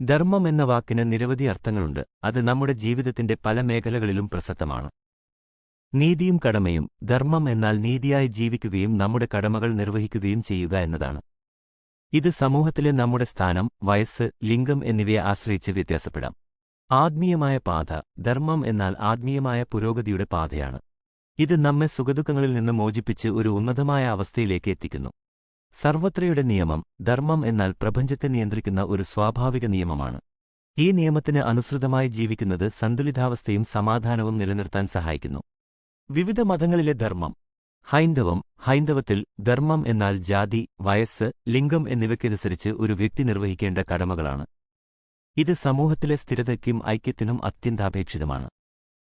ധർമ്മം എന്ന വാക്കിന് നിരവധി അർത്ഥങ്ങളുണ്ട്. അത് നമ്മുടെ ജീവിതത്തിന്റെ പല മേഖലകളിലും പ്രസക്തമാണ്. നീതിയും കടമയും ധർമ്മം എന്നാൽ നീതിയായി ജീവിക്കുകയും നമ്മുടെ കടമകൾ നിർവഹിക്കുകയും ചെയ്യുക എന്നതാണ്. ഇത് സമൂഹത്തിലെ നമ്മുടെ സ്ഥാനം വയസ്സ് ലിംഗം എന്നിവയെ ആശ്രയിച്ച് വ്യത്യാസപ്പെടാം. ആത്മീയമായ പാത ധർമ്മം എന്നാൽ ആത്മീയമായ പുരോഗതിയുടെ പാതയാണ്. ഇത് നമ്മെ സുഖദുഃഖങ്ങളിൽ നിന്ന് മോചിപ്പിച്ച് ഒരു ഉന്നതമായ അവസ്ഥയിലേക്ക് എത്തിക്കുന്നു. സർവത്രയുടെ നിയമം ധർമ്മം എന്നാൽ പ്രപഞ്ചത്തെ നിയന്ത്രിക്കുന്ന ഒരു സ്വാഭാവിക നിയമമാണ്. ഈ നിയമത്തിന് അനുസൃതമായി ജീവിക്കുന്നത് സന്തുലിതാവസ്ഥയും സമാധാനവും നിലനിർത്താൻ സഹായിക്കുന്നു. വിവിധ മതങ്ങളിലെ ധർമ്മം ഹൈന്ദവം ഹൈന്ദവത്തിൽ ധർമ്മം എന്നാൽ ജാതി വയസ്സ് ലിംഗം എന്നിവയ്ക്കനുസരിച്ച് ഒരു വ്യക്തി നിർവഹിക്കേണ്ട കടമകളാണ്. ഇത് സമൂഹത്തിലെ സ്ഥിരതയ്ക്കും ഐക്യത്തിനും അത്യന്താപേക്ഷിതമാണ്.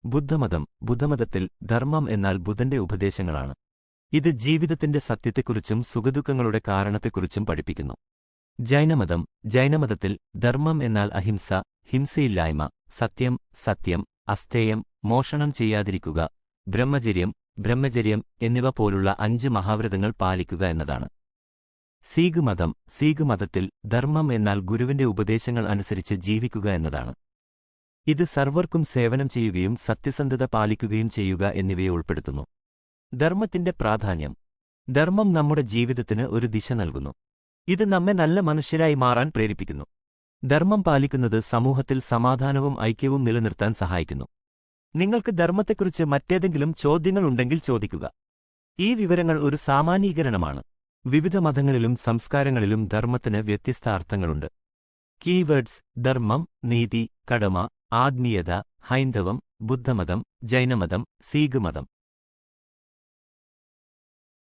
ബുദ്ധമതം ബുദ്ധമതത്തിൽ ധർമ്മം എന്നാൽ ബുദ്ധന്റെ ഉപദേശങ്ങളാണ്. ഇത് ജീവിതത്തിന്റെ സത്യത്തെക്കുറിച്ചും സുഖദുഃഖങ്ങളുടെ കാരണത്തെക്കുറിച്ചും പഠിപ്പിക്കുന്നു. ജൈനമതം ജൈനമതത്തിൽ ധർമ്മം എന്നാൽ അഹിംസ ഹിംസയില്ലായ്മ സത്യം സത്യം അസ്തേയം മോഷണം ചെയ്യാതിരിക്കുക ബ്രഹ്മചര്യം ബ്രഹ്മചര്യം എന്നിവ പോലുള്ള അഞ്ച് മഹാവ്രതങ്ങൾ പാലിക്കുക എന്നതാണ്. സീഗ് മതം സീഗ് മതത്തിൽ ധർമ്മം എന്നാൽ ഗുരുവിന്റെ ഉപദേശങ്ങൾ അനുസരിച്ച് ജീവിക്കുക എന്നതാണ്. ഇത് സർവർക്കും സേവനം ചെയ്യുകയും സത്യസന്ധത പാലിക്കുകയും ചെയ്യുക എന്നിവയെ ഉൾപ്പെടുത്തുന്നു. ധർമ്മത്തിന്റെ പ്രാധാന്യം. ധർമ്മം നമ്മുടെ ജീവിതത്തിന് ഒരു ദിശ നൽകുന്നു. ഇത് നമ്മെ നല്ല മനുഷ്യരായി മാറാൻ പ്രേരിപ്പിക്കുന്നു. ധർമ്മം പാലിക്കുന്നത് സമൂഹത്തിൽ സമാധാനവും ഐക്യവും നിലനിർത്താൻ സഹായിക്കുന്നു. നിങ്ങൾക്ക് ധർമ്മത്തെക്കുറിച്ച് മറ്റേതെങ്കിലും ചോദ്യങ്ങളുണ്ടെങ്കിൽ ചോദിക്കുക. ഈ വിവരങ്ങൾ ഒരു സാമാന്യീകരണമാണ്. വിവിധ മതങ്ങളിലും സംസ്കാരങ്ങളിലും ധർമ്മത്തിന് വ്യത്യസ്ത അർത്ഥങ്ങളുണ്ട്. കീവേഡ്സ് ധർമ്മം നീതി കടമ ആത്മീയത ഹൈന്ദവം ബുദ്ധമതം ജൈനമതം സീഗ് മതം